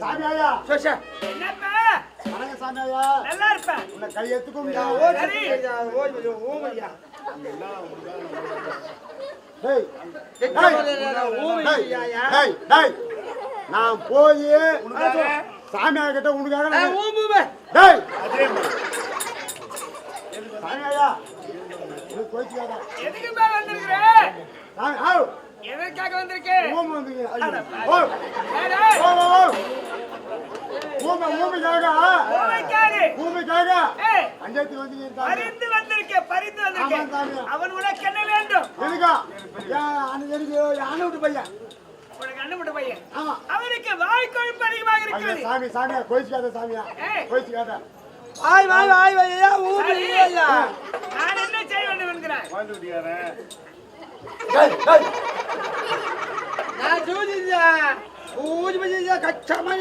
சாமி ஐயா சரி, சரி. என்னப்பா? வணக்கம் சாமி ஐயா நல்லா இருப்பேன் உன்னை கையெத்துக்கும் ஓடி. சரி. ஐயா, ஓடி ஐயா, ஊமையா. டேய் எத்தனை டேய். மணி நேரம் ஊமை டேய், ஐயா? டேய், டேய். நான் போய் சாமியார் கிட்ட உனக்காக ஆ, நான் ஊமுமே. டேய் சாமி ஏய், அஞ்சாயிரத்தி வந்தீங்க சாமி. பரிந்து. அவன் உனக்கு என்ன வேண்டும்? எனக்கா விட்டு பையன். அவனுக்கு வாய் கொழுப்பு அதிகமாக இருக்கிறது. சாமி சாமியா கோச்சிக்காத சாமியா? ஏய். கோச்சிக்காத வாய், வாய், வாய், வாய், ஐயா, ஊமை சரி. ஐயா. நான் என்ன செய்ய வேண்டும் டேய் நான் சூதியா. ஊமை ஐயா, கச்சமா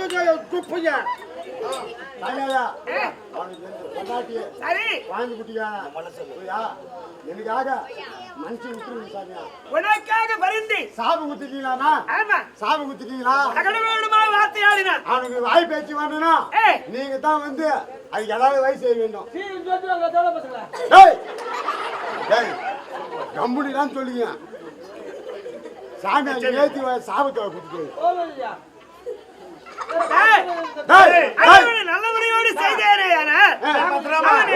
துப்புயா. எனக்காக மனுஷன் விட்டுருங்க சாமியா. உனக்காக பரிந்து. சாபம் குத்திட்டீங்களாண்ணா ஆமா. சாபம் குத்திட்டீங்களா? அகடவேடுமா வார்த்தையாடினான் அவனுக்கு வாய் பேச்சு வேணும்னா நீங்க தான் வந்து அதுக்கு ஏதாவது வயசு செய்ய வேண்டும். டேய் கம்பெனிலாம் சொல்லுங்க. சாமி அங்க ஏத்தி சாபத்தை குத்திட்டு ஊமை ஐயா. ஏய், டேய் டேய். அவனை நல்ல முறையோடு செய்தாரே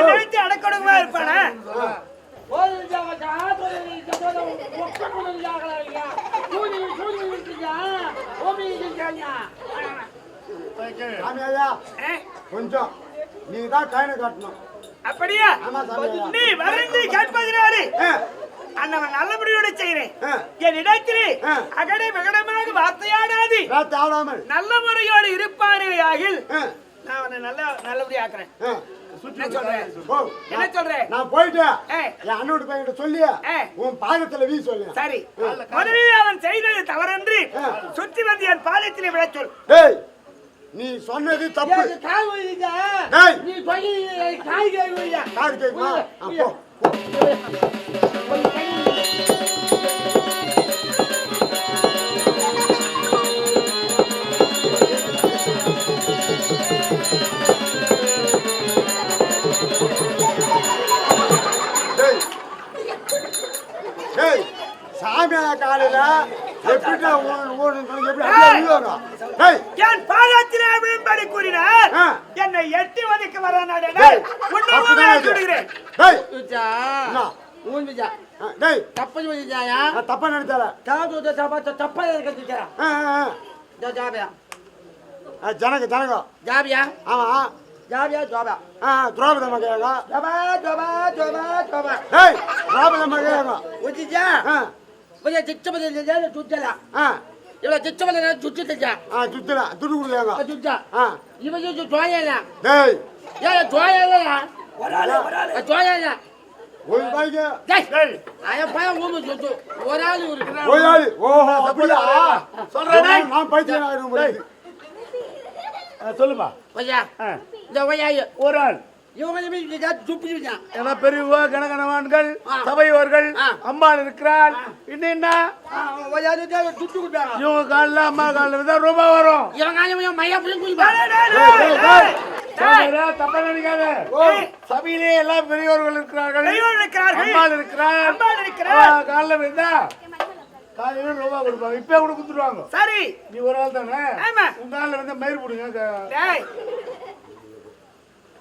நினைத்து அடக்கொடுமா இருப்பானா. நீ கொஞ்சம். நீங்க தான் கைனை காட்டணும். அப்படியா? ஆமா சாமி ஐயா. நீ வருந்து கேட்பதினாலே ஆ, அண்ணவன் நல்ல முறையோடு செய்கிறேன். என் இடத்திலே. அகடை மகடமாக வார்த்தையாடாது. நல்ல முறையோடு இருப்பானே ஆகில் நான் அவனை நல்ல நல்லபடியா ஆக்குறேன். என்ன சொல்றேன் நான் போயிட்டேன் ஏய், என் அண்ணோட சொல்லி ஏய். உன் பாதத்துல வீ சொல்லு. சரி. முதலில் அவன் செய்தது தவறன்று. சுற்றி வந்து என் பாதத்திலே விழச் சொல். டேய் நீ சொன்னது தப்பு. காய் காய் காலையில எப்படி ஓடுறது எப்படி அப்படியே விழுவாங்க டேய் என் பாதத்திலே விழும்படி கூறினார். ஆ. என்னை எட்டி ஒதுக்க டேய்! தப்பு? நான் தப்பா நினைச்சால. தப்பா- தப்பா ஆ. இதோ ஜாபியா. ஆ, ஜனக ஜனகம் ஜாபியா. ஆமா ஜாபியா, ஜாபா. ஆ துரோபத ஜாபா, ஜாபா, ஜாபா, ஜாபா. டேய் துரோபத மகையாங்க விட்டுச்சா? கொஞ்சம் சிச்ச பதில் செஞ்சா சுத்தல. ஆ இவ்வளவு சிச்ச பதில் சுத்திட்டா. ஆ சுத்தல துடு கொடுக்காங்க சுத்தா. ஆ இவன் சுத்து ஜோயல. டேய் ஏன் ஜோயல? ஜோயல. ஒரு பாய்க்கு டேய். அவன் பையன் ஊமை சுத்து. ஒரு ஆளு இருக்கிறான். ஒரு ஆளு ஓஹோ அப்படியா சொல்றேன். நான் பைத்தியம் ஆயிடும் போல இருக்கு. ஆ, சொல்லுப்பா பையா. ஆ, இந்த ஒய்யாயு. ஒரு ஆள் ஏன்னா பெரியவா கனகனவான்கள். சபையோர்கள். அம்மாள் இருக்கிறார் இன்னும் என்ன. இவங்க காலில் அம்மா காலில் தான் ரொம்ப வரும். தப்பா நினைக்காத. சபையிலே எல்லாம் பெரியவர்கள் இருக்கிறார்கள். அம்மாள் இருக்கிறார் காலில் விழுந்தா காலையில ரூபா கொடுப்பாங்க. இப்பயே கூட கொடுத்துருவாங்க. சரி. நீ ஒரு ஆள் தானே. உங்க காலில் வந்து மயிர் பிடிங்க.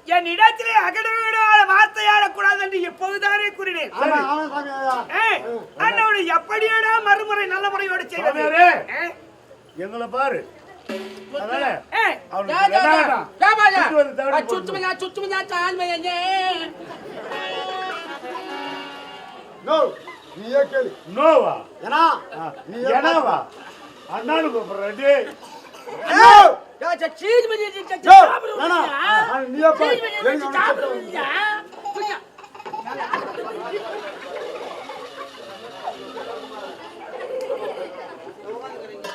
என் இடத்திலே அகடவிடாத வார்த்தையாடக்கூடாது என்று எப்போதுதானே கூறினேன். அண்ணவனை எப்படியடா மறுமுறை நல்ல முறையோடு செய்வது எங்களை பாரு. நோ நோவா? ஏன்னா ஆ, நீயே ஏனாவா? அண்ணானு கூப்பிடுறேன் டேய். நோ ஜா, ஜா, சீனி மணி, ஜா, ஜா, யோ, சாப்பிடு வேணாம். விடுறியா? ஆ, நீயே பாரு. சீனி மணி, எனக்கு ஜா, அவனை சாப்பிடு செத்து விடுறியா? புரியா?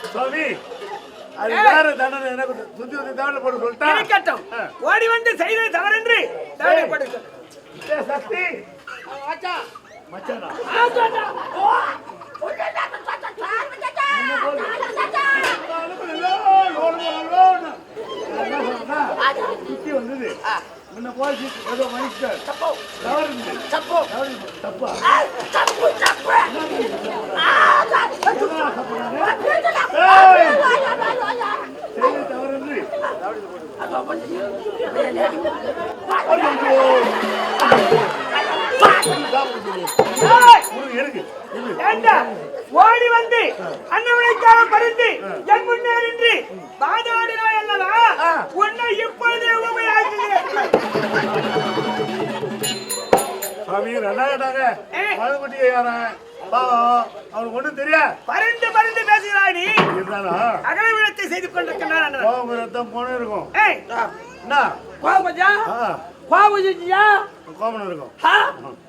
சுவாமி அது. வேற தண்டனை எனக்கு சுத்தி சுத்தி போட்டு இருக்கட்டும் ஓடி வந்து செய்தது தவறென்று டேய், சக்தி ஆச்சா. மச்சானா செய்த தவறு இருந்தது. ஏய், உனக்கு இருக்கு. இது. ஏண்டா, ஓடி வந்து அன்னவனைக்காக பறிந்து என் முன்னே நின்று வாதாடினாய் அல்லவா? உன்னை இப்பொழுதே உபயோகிக்கிறேன் சாமி, நல்லா கேட்டாங்க. ஏய். மதுக்குட்டியை யாரன்? பாவம், அவனுக்கு ஒண்ணும் தெரியாது. பறிந்து பறிந்து பேசுகிறாய் நீ. இருந்தாலும், அகல விழத்தை செய்து கொண்டிருக்கின்றான் அண்ணன். கோபம் ரத்தம் போன இருக்கும். ஏய் என்ன? கோபம் பச்சா கோபம் செஞ்சியா கோபம் இருக்கும். ஹா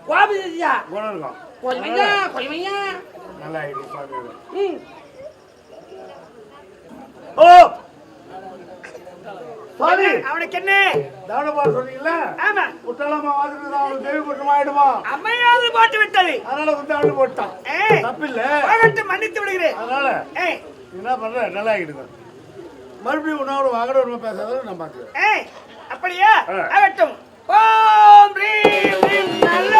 கோபம் செஞ்சியா குணம் இருக்கும். கொஞ்சம் வையா கொஞ்சம் வையா நல்லா ஆயிடுச்சு சாமி. ஓ சாமி அவனுக்கு என்ன? தவணப்பா சொன்னீங்கல்ல? ஆமா. குட்டலாமா வாசிட்டு அவனுக்கு குற்றம் ஆயிடுமா? அம்மையாவது போட்டு விட்டது. அதனால அள்ளு போட்டான். தப்பில்ல. போகட்டும் மன்னித்து விடுகிறேன். அதனால என்ன பண்ற? நல்லா ஆகிடுங்க. மறுபடியும் உன்னோட வாங்கட ஒரு பேசாத நான் அப்படியா. ஆகட்டும். ஓம் ரீம். நல்ல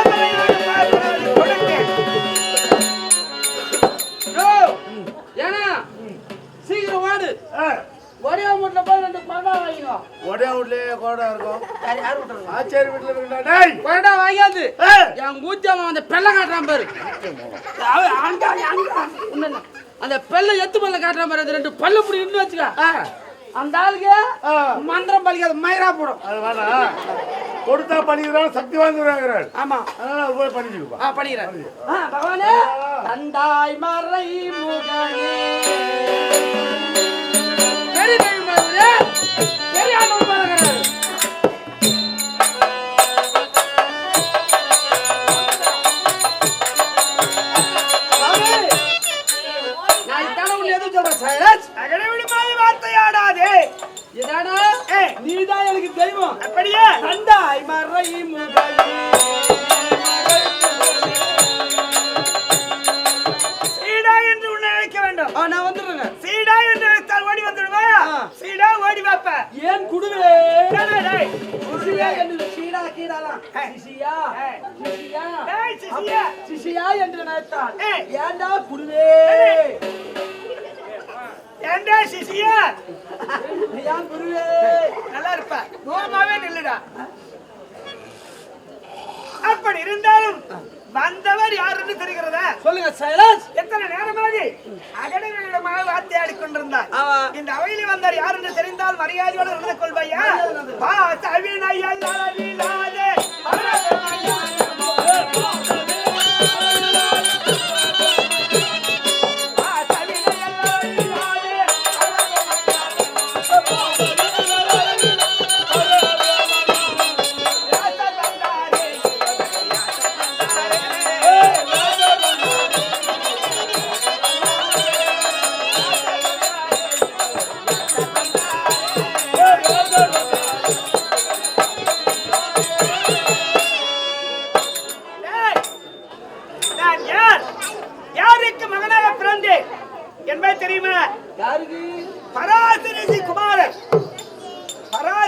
ஒரே மூட்டில் போய் ரெண்டு கொண்டா வாங்கிக்கோ ஒரே வீட்லயே கோடா இருக்கும். யார் யார் விட்டுருங்க ஆச்சேரி வீட்டுல இருக்கா டேய். கொண்டா வாங்கியாது. என் ஊத்தியாம அந்த பெல்ல காட்டுறான் பாரு. அவன் அங்க, அங்க, அந்த பெல்ல எத்து பல்ல காட்டுறான் பாரு. அது ரெண்டு பல்லு இப்படி இருந்து வச்சுக்க. அந்த ஆளுக்கு மந்திரம் பலிக்காது மயிரா போடும். அது வேணாம் கொடுத்தா பண்ணிக்கிறான் சக்தி வாங்குறாங்கிறார். ஆமா. அதனால அது போய் பண்ணிச்சுப்பா ஆ பண்ணிக்கிறேன் பகவானே. தந்தாய் மறை முகனே பெரிய தெய்வம் பாருங்க என்று சீடா கீடாலாம் ஏய். சிசியா ஏய். சிசியா டேய், சிசியா. அப்ப சிசியா என்று நினைத்தான் ஏய். ஏன்டா குடுவே ஏண்டா சிசியா ஏன் குருவே நல்லா இருப்ப தூரமாவே நில்லுடா அப்படி இருந்தாலும் வந்தவர் யாருன்னு தெரிகிறதா சொல்லுங்க சைலன்ஸ் எத்தனை நேரமாக அகடங்களிடமாக வார்த்தையாடி கொண்டிருந்தார் ஆமா. இந்த அவையில் வந்தார் யார் என்று தெரிந்தால் மரியாதையோடு நடந்து கொள்வாயா yeah ay, ay.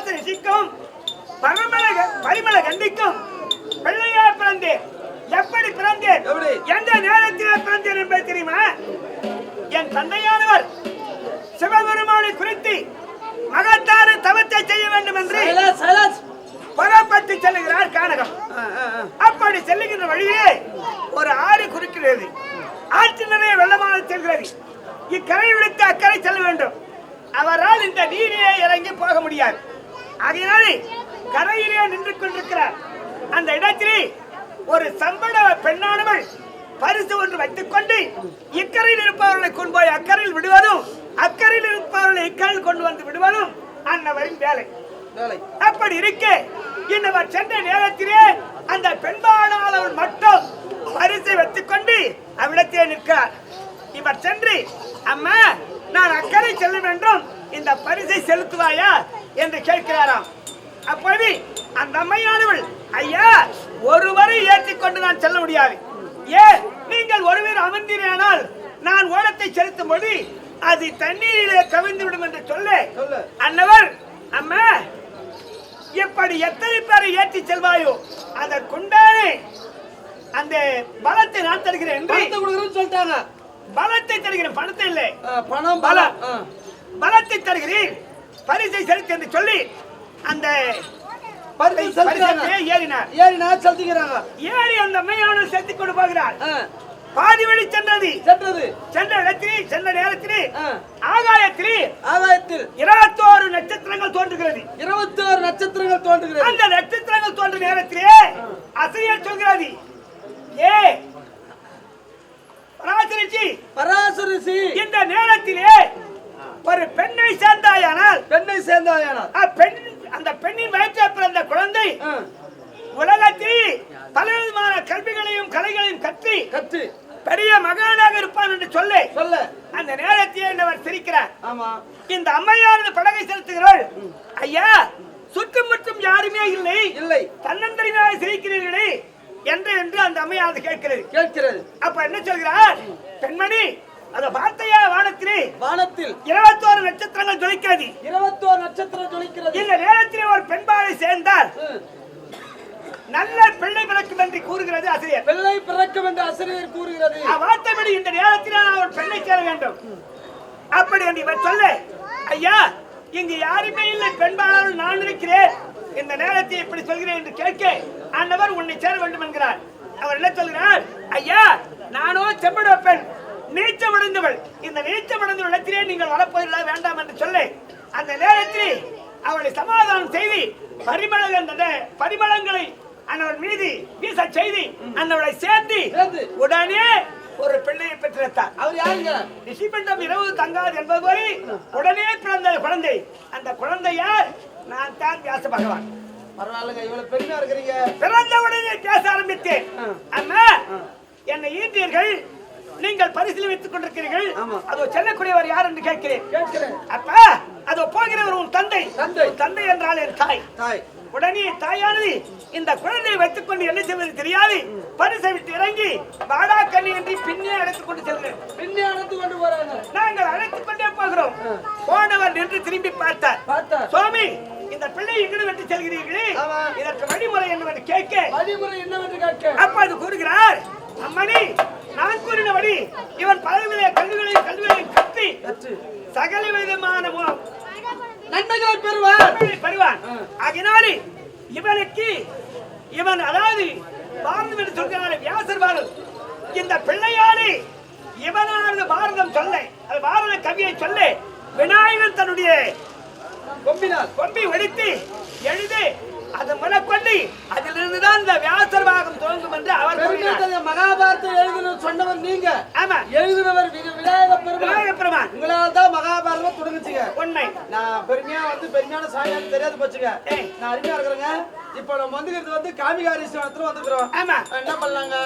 பராசரிசிக்கும் பரமல பரிமள கண்டிக்கும். பிள்ளையா பிறந்தேன் எப்படி பிறந்தேன்? எந்த நேரத்தில் பிறந்தேன் என்பது தெரியுமா? என் தந்தையானவர் சிவபெருமானை குறித்து மகத்தான தவத்தை செய்ய வேண்டும் என்று புறப்பட்டு செல்லுகிறார் கானகம். அப்படி செல்லுகின்ற வழியே ஒரு ஆறு குறுக்கிறது ஆற்று நிறைய வெள்ளமான செல்கிறது. இக்கரை விடுத்து அக்கறை செல்ல வேண்டும். அவரால் இந்த நீரிலே இறங்கி போக முடியாது. ஆகையினாலே கரையிலே நின்று கொண்டிருக்கிறார். அந்த இடத்திலே ஒரு சம்பட பெண்ணானவள் பரிசு ஒன்று வைத்துக் கொண்டு இக்கரையில் இருப்பவர்களை கொண்டு போய் அக்கறையில் விடுவதும் அக்கறையில் இருப்பவர்களை இக்கரையில் கொண்டு வந்து விடுவதும் அன்னவரின் வேலை. அப்படி இருக்க இன்னவர் சென்ற நேரத்திலே அந்த பெண்பாளாளவர் மட்டும் பரிசை வைத்துக் கொண்டு அவ்விடத்திலே நிற்கிறார். இவர் சென்று அம்மா நான் அக்கறை செல்ல வேண்டும். இந்த பரிசை செலுத்துவாயா? என்று கேட்கிறாராம். அப்பொழுது அந்த அம்மையானவள் ஐயா ஒருவரை ஏற்றிக்கொண்டு நான் செல்ல முடியாது. ஏன் நீங்கள் ஒருவர் அமர்ந்தீரானால் நான் ஓடத்தை செலுத்தும் பொழுது அது தண்ணீரிலே கவிழ்ந்து விடும் என்று சொல்லு. அன்னவர் அம்மா எப்படி எத்தனை பேரை ஏற்றி செல்வாயோ அதற்குண்டானே அந்த பலத்தை நான் தருகிறேன் என்று சொல்லிட்டாங்க. பலத்தை தருகிறேன். பணத்தை இல்லை. பணம் பலம். பலத்தை தருகிறேன். பரிசை செலுத்தி என்று சொல்லி அந்த பரிசு செலுத்துறாங்க. பரிசத்தை ஏறினார். ஏறி நான் செலுத்திக்கிறாங்க ஏறி அந்த மையான செலுத்தி கொண்டு போகிறார். பாதி வழி சென்றது. சென்றது. சென்ற இடத்திலே சென்ற நேரத்திலே ஆகாயத்திலே ஆகாயத்தில். இருபத்தோரு நட்சத்திரங்கள் தோன்றுகிறது. இருபத்தி ஒரு நட்சத்திரங்கள் தோன்றுகிறது. அந்த நட்சத்திரங்கள் தோன்ற நேரத்திலே அசையர் சொல்கிறது. ஏ. பராசரிச்சி. பராசரிசி இந்த நேரத்திலே ஒரு பெண்ணை சேர்ந்தாயானால் பெண்ணை சேர்ந்தாயானார் அப்பெண் அந்த பெண்ணின் வயிற்றில் பிறந்த குழந்தை உலகத்தில் பலவிதமான கல்விகளையும் கலைகளையும் கற்று கற்று. பெரிய மகானாக இருப்பான் என்று சொல்லு. சொல்ல. அந்த நேரத்திலே அவர் சிரிக்கிறார். ஆமா. இந்த அம்மையானது படகை செலுத்துகிறாள். ஐயா சுற்றும் முற்றும் யாருமே இல்லை. இல்லை. தன்னந்தனியாக சிரிக்கிறீர்களே. என்று என்று அந்த அம்மையானது கேட்கிறது. கேட்கிறது. அப்ப என்ன சொல்கிறார்? பெண்மணி அத வார்த்தையா வானத்திலே வானத்தில் இருபத்தோரு நட்சத்திரங்கள் ஜொலிக்கிறது. இருபத்தோரு நட்சத்திரம் ஜொலிக்கிறது. இந்த நேரத்திலே ஒரு பெண்பாளை சேர்ந்தால் ம். நல்ல பிள்ளை பிறக்கும் என்று கூறுகிறது ஆசிரியர். பிள்ளை பிறக்கும் என்று ஆசிரியர் கூறுகிறது. வார்த்தைப்படி இந்த நேரத்தில் நான் ஒரு பெண்ணை சேர வேண்டும். அப்படி என்று இவர் சொல்ல ஐயா இங்கு யாருமே இல்லை பெண்பாளர் நான் இருக்கிறேன். இந்த நேரத்தை இப்படி சொல்கிறேன் என்று கேட்க ஆண்டவர் உன்னை சேர வேண்டும் என்கிறார். அவர் என்ன சொல்கிறார்? ஐயா நானோ செம்மட பெண் நீச்சம் அடைந்தவள் இந்த நீச்சம் அடைந்த இடத்திலே நீங்கள் வரப்போகிறதா வேண்டாம் என்று சொல்ல அந்த நேரத்தில் அவளை சமாதானம் செய்து பரிமளங்கள் பரிமளங்களை அன்னவன் மீது வீச செய்து அன்னவளை சேர்ந்து. உடனே ஒரு பிள்ளையை பெற்றெடுத்தார். அவர் யாருங்க? ரிஷிபண்டம் இரவு தங்காது என்பது போய் உடனே பிறந்த குழந்தை. அந்த குழந்தை யார் நான் தான் வியாச பகவான். பரவாயில்லைங்க இவ்வளவு பெருமையா இருக்கிறீங்க. பிறந்த உடனே பேச ஆரம்பித்தேன். அம்மா என்னை ஈன்றீர்கள் நீங்கள் பரிசில் வைத்துக் கொண்டிருக்கிறீர்கள். அதோ செல்லக்கூடியவர் யார் என்று கேட்கிறேன். அப்பா அதோ போகிறவர் உன் தந்தை. தந்தை. என்றால் என் தாய். தாய். உடனே தாயானது இந்த குழந்தையை வைத்துக் கொண்டு என்ன செய்வது தெரியாது. பரிசை விட்டு இறங்கி வாடா கண்ணி என்று பின்னே அழைத்துக் கொண்டு செல்கிறேன். பின்னே அணைத்து கொண்டு போறாங்க. நாங்கள் அழைத்துக் கொண்டே போகிறோம். போனவர் நின்று திரும்பி பார்த்தார். பார்த்தா சுவாமி இந்த பிள்ளை எங்கிட்டு வெட்டி செல்கிறீர்களே. இதற்கு வழிமுறை என்னவென்று கேட்க. வழிமுறை என்னவென்று கேட்க. அப்ப அது கூறுகிறார். அம்மணி நான் கூறினபடி இவன் பலவித கல்விகளையும் கல்விகளையும் கற்று. சகல விதமான நன்மைகளை நன்மைகளை பெறுவான். ஆகினாலே இவனுக்கு இவன் அதாவது பாரதம் என்று சொல்கிறானே வியாசர் பாரதம். இந்த பிள்ளையாலே இவனானது பாரதம் சொல்ல. அது பாரத கவியை சொல்ல. விநாயகன் தன்னுடைய கொம்பினால். கொம்பி வெடித்து எழுதி அது முதற்கொண்டு அதிலிருந்து தான் இந்த வியாசர் பாகம் துவங்கும் என்று அவர் கூறினார். மகாபாரதம் எழுதின சொன்னவர் நீங்க. ஆமா. எழுதினவர் விநாயக பெருமாள் பெருமான். உங்களால் தான் மகாபாரதம் தொடங்குச்சுங்க உண்மை. நான் பெருமையா வந்து பெருமையான சாயம் தெரியாது போச்சுங்க. நான் அருமையா இருக்கிறேங்க. இப்போ நம்ம வந்துக்கிறது வந்து காமிகாரீஸ்வரத்துல வந்துக்கிறோம். ஆமா. என்ன பண்ணலாங்க?